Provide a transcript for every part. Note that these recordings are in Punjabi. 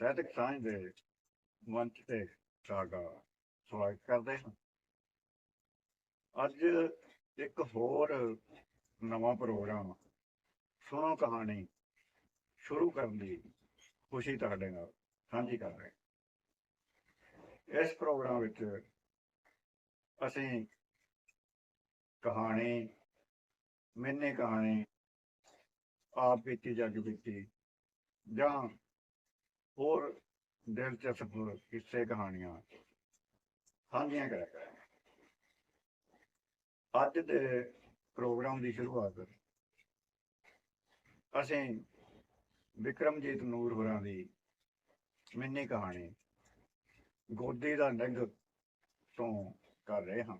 ਨਮਸਕਾਰ ਸਾਹਿਤਕ ਸਾਂਝ ਦੇ ਮੰਚ ਤੇ ਸਾਡਾ ਸਵਾਗਤ ਕਰਦੇ ਹਾਂ। ਅੱਜ ਇੱਕ ਹੋਰ ਨਵਾਂ ਪ੍ਰੋਗਰਾਮ, ਸੁਣੋ ਕਹਾਣੀ, ਸ਼ੁਰੂ ਕਰਨ ਦੀ ਖੁਸ਼ੀ ਤੁਹਾਡੇ ਨਾਲ ਸਾਂਝੀ ਕਰ ਰਹੇ ਇਸ ਪ੍ਰੋਗਰਾਮ ਵਿੱਚ ਅਸੀਂ ਕਹਾਣੀ, ਮੈਨੇ ਕਹਾਣੀ, ਆਪ ਬੀਤੀ, ਜੱਗ ਬੀਤੀ ਜਾਂ ਹੋਰ ਦਿਲਚਸਪ ਕਿੱਸੇ ਕਹਾਣੀਆਂ। ਸਾਂਝੀਆਂ ਕਰਿਆ ਕਰਾਂਗੇ ਅੱਜ ਦੇ ਪ੍ਰੋਗਰਾਮ ਦੀ ਸ਼ੁਰੂਆਤ ਅਸੀਂ ਵਿਕਰਮਜੀਤ ਨੂਰ ਹੋਰਾਂ ਦੀ ਮਿੰਨੀ ਕਹਾਣੀ, ਗੋਦੀ ਦਾ ਨਿੱਘ ਤੋਂ ਕਰ ਰਹੇ ਹਾਂ।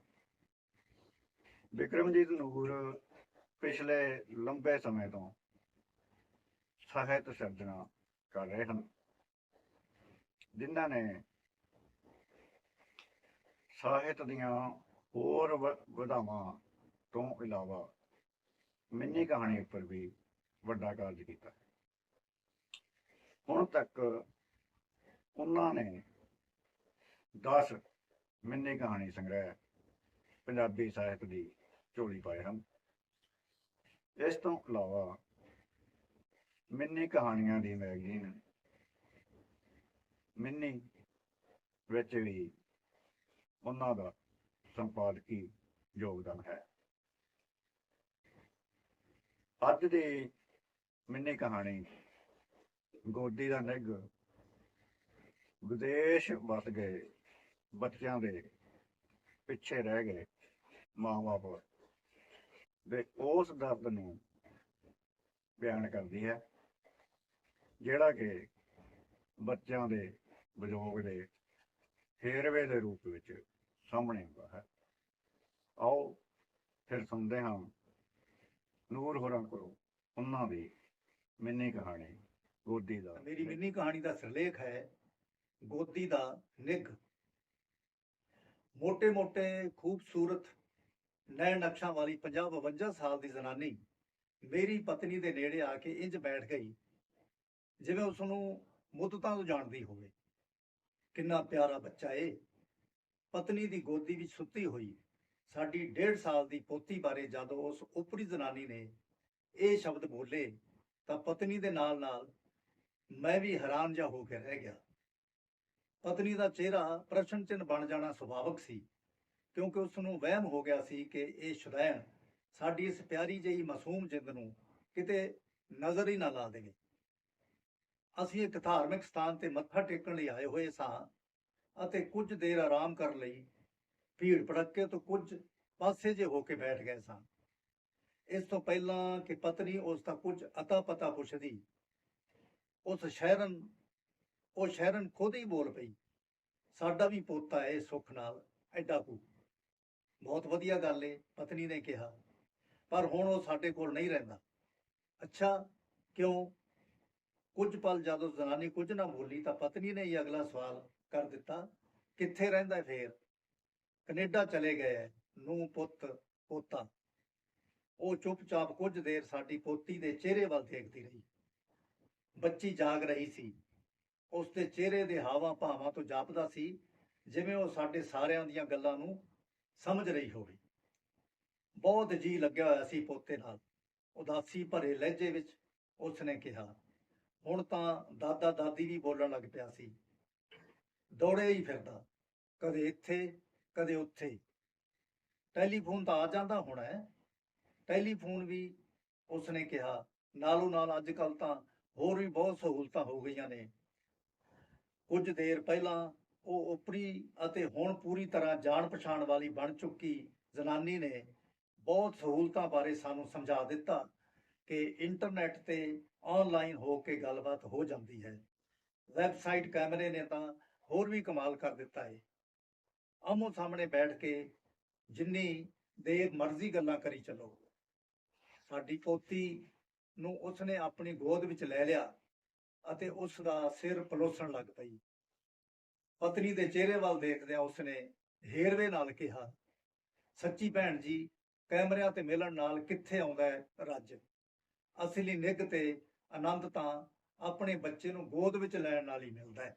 ਵਿਕਰਮਜੀਤ ਨੂਰ ਪਿਛਲੇ ਲੰਬੇ ਸਮੇਂ ਤੋਂ ਸਾਹਿਤ ਸਿਰਜਣਾ ਕਰ ਰਹੇ ਹਨ। ਜਿਨ੍ਹਾਂ ਨੇ ਸਾਹਿਤ ਦੀਆਂ ਹੋਰ ਵ- ਵਿਧਾਵਾਂ ਤੋਂ ਇਲਾਵਾ ਮਿੰਨੀ ਕਹਾਣੀ ਉੱਪਰ ਵੀ ਵੱਡਾ ਕਾਰਜ ਕੀਤਾ। ਹੁਣ ਤੱਕ ਉਹਨਾਂ ਨੇ 10 ਮਿੰਨੀ ਕਹਾਣੀ ਸੰਗ੍ਰਹਿ ਪੰਜਾਬੀ ਸਾਹਿਤ ਦੀ ਝੋਲੀ ਪਾਏ ਹਨ। ਇਸ ਤੋਂ ਇਲਾਵਾ ਮਿੰਨੀ ਕਹਾਣੀਆਂ ਦੀ ਮੈਗਜ਼ੀਨ ਮਿੰਨੀ ਵਿੱਚ ਵੀ ਉਹਨਾਂ ਦਾ ਸੰਪਾਦਕੀ ਯੋਗਦਾਨ ਹੈ। ਅੱਜ ਦੀ ਮਿੰਨੀ ਕਹਾਣੀ ਗੋਦੀ ਦਾ ਨਿੱਘ, ਵਿਦੇਸ਼ ਵਸ ਗਏ, ਬੱਚਿਆਂ ਦੇ ਪਿੱਛੇ ਰਹਿ ਗਏ ਮਾਂ-ਬਾਪ ਦੇ ਉਸ ਦਰਦ ਨੂੰ ਬਿਆਨ ਕਰਦੀ ਹੈ, ਜਿਹੜਾ ਕਿ ਬੱਚਿਆਂ ਦੇ ਬਜ਼ੁਰਗ ਦੇ ਸ਼ੇਰਵੇ ਦੇ ਰੂਪ ਵਿੱਚ ਸਾਹਮਣੇ ਹੁੰਦਾ ਹੈ। ਆਓ ਫਿਰ ਸੁਣਦੇ ਹਾਂ। ਨੂਰ ਹੋਰਾਂ ਕੋਲੋਂ ਉਹਨਾਂ ਦੀ ਮਿੰਨੀ ਕਹਾਣੀ ਗੋਦੀ ਦਾ ਮੇਰੀ ਮਿੰਨੀ ਕਹਾਣੀ ਦਾ ਸਿਰਲੇਖ ਹੈ ਗੋਦੀ ਦਾ ਨਿੱਘ। ਮੋٹے-ਮੋٹے ਖੂਬਸੂਰਤ ਨੈ ਨਕਸ਼ਾਂ ਵਾਲੀ 50 52 ਸਾਲ ਦੀ ਜ਼ਨਾਨੀ ਮੇਰੀ ਪਤਨੀ ਦੇ ਨੇੜੇ ਆ ਕੇ ਇੰਜ ਬੈਠ ਗਈ ਜਿਵੇਂ ਉਸ ਨੂੰ ਮੁੱਦਤਾਂ ਤੋਂ ਜਾਣਦੀ ਹੋਵੇ। ਕਿੰਨਾ ਪਿਆਰਾ ਬੱਚਾ ਏ। ਪਤਨੀ ਦੀ ਗੋਦੀ ਵਿੱਚ ਸੁੱਤੀ ਹੋਈ। ਸਾਡੀ 1.5 ਸਾਲ ਦੀ ਪੋਤੀ ਬਾਰੇ ਜਦੋਂ ਉਸ ਉਪਰੀ ਜ਼ਨਾਨੀ ਨੇ ਇਹ ਸ਼ਬਦ ਬੋਲੇ, ਤਾਂ ਪਤਨੀ ਦੇ ਨਾਲ-ਨਾਲ ਮੈਂ ਵੀ ਹੈਰਾਨ ਜਿਹਾ ਹੋ ਕੇ ਰਹਿ ਗਿਆ। ਪਤਨੀ ਦਾ ਚਿਹਰਾ ਪ੍ਰਸ਼ਨ ਚਿੰਨ ਬਣ ਜਾਣਾ ਸੁਭਾਵਕ ਸੀ, ਕਿਉਂਕਿ ਉਸ ਨੂੰ ਵਹਿਮ ਹੋ ਗਿਆ ਸੀ ਕਿ ਇਹ ਸ਼ੁਦੈਣ ਸਾਡੀ ਇਸ ਪਿਆਰੀ ਜਿਹੀ ਮਾਸੂਮ ਜਿੰਦ ਨੂੰ ਕਿਤੇ ਨਜ਼ਰ ਹੀ ਨਾ ਲਾ ਦੇਵੇ। ਅਸੀਂ ਇੱਕ ਧਾਰਮਿਕ ਸਥਾਨ ਤੇ ਮੱਥਾ ਟੇਕਣ ਲਈ ਆਏ ਹੋਏ ਸਾਂ ਅਤੇ ਕੁਝ ਦੇਰ ਆਰਾਮ ਕਰਨ ਲਈ, ਭੀੜ ਭੜੱਕੇ ਤੋਂ ਕੁਝ ਪਾਸੇ ਜੇ ਹੋ ਕੇ ਬੈਠ ਗਏ ਸਾਂ। ਇਸ ਤੋਂ ਪਹਿਲਾਂ ਕਿ ਪਤਨੀ ਉਸ ਦਾ ਕੁਝ ਅਤਾ ਪਤਾ ਪੁੱਛਦੀ। ਉਸ ਸ਼ਹਿਰਨ, ਉਹ ਸ਼ਹਿਰਨ ਖੁਦ ਹੀ ਬੋਲ ਪਈ, ਸਾਡਾ ਵੀ ਪੋਤਾ ਹੈ ਸੁੱਖ ਨਾਲ, ਐਡਾ ਕੁ। ਬਹੁਤ ਵਧੀਆ ਗੱਲ ਏ, ਪਤਨੀ ਨੇ ਕਿਹਾ, ਪਰ ਹੁਣ ਉਹ ਸਾਡੇ ਕੋਲ ਨਹੀਂ ਰਹਿੰਦਾ। ਅੱਛਾ, ਕਿਉਂ? ਕੁਝ ਪਲ ਜਦੋਂ ਜ਼ਨਾਨੀ ਕੁਝ ਨਾ ਬੋਲੀ ਤਾਂ ਪਤਨੀ ਨੇ ਹੀ ਅਗਲਾ ਸਵਾਲ ਕਰ ਦਿੱਤਾ, ਕਿੱਥੇ ਰਹਿੰਦਾ ਫੇਰ? ਕੈਨੇਡਾ ਚਲੇ ਗਏ ਨੂੰ ਪੁੱਤ, ਪੋਤਾ। ਉਹ ਚੁੱਪਚਾਪ ਕੁਝ ਦੇਰ ਸਾਡੀ ਪੋਤੀ ਦੇ ਚਿਹਰੇ ਵੱਲ ਦੇਖਦੀ ਰਹੀ। ਬੱਚੀ ਜਾਗ ਰਹੀ ਸੀ। ਉਸ ਦੇ ਚਿਹਰੇ ਦੇ ਹਾਵਾਂ ਭਾਵਾਂ ਤੋਂ ਜਾਪਦਾ ਸੀ, ਜਿਵੇਂ ਉਹ ਸਾਡੇ ਸਾਰਿਆਂ ਦੀਆਂ ਗੱਲਾਂ ਨੂੰ ਸਮਝ ਰਹੀ ਹੋਵੇ। ਬਹੁਤ ਜੀ ਲੱਗਿਆ ਹੋਇਆ ਸੀ ਪੋਤੇ ਨਾਲ। ਉਦਾਸੀ ਭਰੇ ਲਹਿਜੇ ਵਿੱਚ ਉਸ ਨੇ ਕਿਹਾ ਹੁਣ ਤਾਂ ਦਾਦਾ ਦਾਦੀ ਵੀ ਬੋਲਣ ਲੱਗ ਪਿਆ ਸੀ। ਦੌੜੇ ਹੀ ਫਿਰਦਾ, ਕਦੇ ਇੱਥੇ, ਕਦੇ ਉੱਥੇ। ਟੈਲੀਫੋਨ ਤਾਂ ਆ ਜਾਂਦਾ ਹੋਣਾ ਟੈਲੀਫੋਨ ਵੀ ਉਸਨੇ ਕਿਹਾ, ਨਾਲੋਂ ਨਾਲ ਅੱਜ ਕੱਲ ਤਾਂ ਹੋਰ ਵੀ ਬਹੁਤ ਸਹੂਲਤਾਂ ਹੋ ਗਈਆਂ ਨੇ। ਕੁਝ ਦੇਰ ਪਹਿਲਾਂ ਉਹ ਉਪਰੀ ਅਤੇ ਹੁਣ ਪੂਰੀ ਤਰ੍ਹਾਂ ਜਾਣ ਪਛਾਣ ਵਾਲੀ ਬਣ ਚੁੱਕੀ ਜ਼ਨਾਨੀ ਨੇ ਬਹੁਤ ਸਹੂਲਤਾਂ ਬਾਰੇ ਸਾਨੂੰ ਸਮਝਾ ਦਿੱਤਾ। ਕਿ ਇੰਟਰਨੈਟ ਤੇ ਆਨਲਾਈਨ ਹੋ ਕੇ ਗੱਲਬਾਤ ਹੋ ਜਾਂਦੀ ਹੈ। ਵੈਬਸਾਈਟ ਕੈਮਰੇ ਨੇ ਤਾਂ ਹੋਰ ਵੀ ਕਮਾਲ ਕਰ ਦਿੱਤਾ ਹੈ ਆਮੋ ਸਾਹਮਣੇ ਬੈਠ ਕੇ ਜਿੰਨੀ ਦੇਰ ਮਰਜ਼ੀ ਗੱਲਾਂ ਕਰੀ ਚੱਲੋ। ਸਾਡੀ ਪੋਤੀ ਨੂੰ ਉਸਨੇ ਆਪਣੀ ਗੋਦ ਵਿੱਚ ਲੈ ਲਿਆ ਅਤੇ ਉਸ ਦਾ ਸਿਰ ਪਲੋਸਣ ਲੱਗ ਪਈ। ਪਤਨੀ ਦੇ ਚਿਹਰੇ ਵੱਲ ਦੇਖਦਿਆਂ ਉਸਨੇ ਹੇਰਵੇ ਨਾਲ ਕਿਹਾ, ਸੱਚੀ ਭੈਣ ਜੀ, ਕੈਮਰਿਆਂ ਤੇ ਮਿਲਣ ਨਾਲ ਕਿੱਥੇ ਆਉਂਦਾ ਹੈ ਰੱਜ? ਅਸਲੀ ਨਿੱਘ ਤੇ ਆਨੰਦ ਤਾਂ ਆਪਣੇ ਬੱਚੇ ਨੂੰ ਗੋਦ ਵਿੱਚ ਲੈਣ ਨਾਲ ਹੀ ਮਿਲਦਾ ਹੈ।